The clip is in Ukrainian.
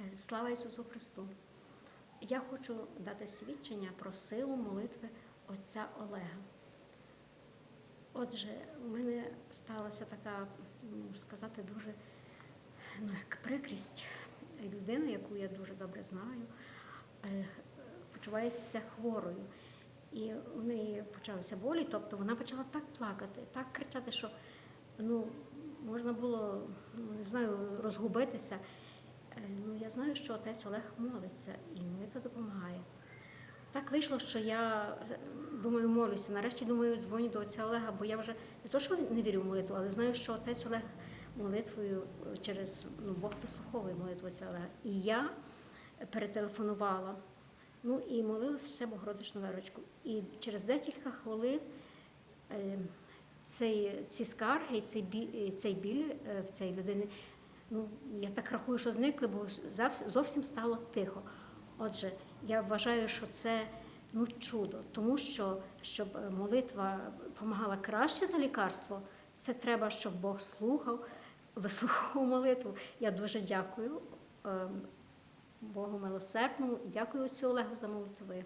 Е, Слава Ісусу Христу! Я хочу дати свідчення про силу молитви отця Олега. Отже, у мене сталася така, ну, сказати, дуже ну, як прикрість. Людина, яку я дуже добре знаю, е, почувається хворою. І у неї почалися болі, тобто вона почала так плакати, так кричати, що ну, можна було, ну, не знаю, розгубитися. Е, Ну, я знаю, що отець Олег молиться, і молитва допомагає. Так вийшло, що я е, думаю, молюся. Нарешті думаю, дзвоню до отця Олега, бо я вже не то, що не вірю в молитву, але знаю, що отець Олег молитвою е, через ну, Бог вислуховує молитву отця Олега. І я перетелефонувала. Ну і молилася ще Богородичну Верочку. І через декілька хвилин цей, ці скарги, цей цей біль в цій людини, ну я так рахую, що зникли, бо зовсім стало тихо. Отже, я вважаю, що це ну, чудо, тому що щоб е, молитва допомагала краще за лікарство, це треба, щоб Бог слухав, вислухав молитву. Я дуже дякую. е, Богу милосердному, дякую отцю Олегу за молитви.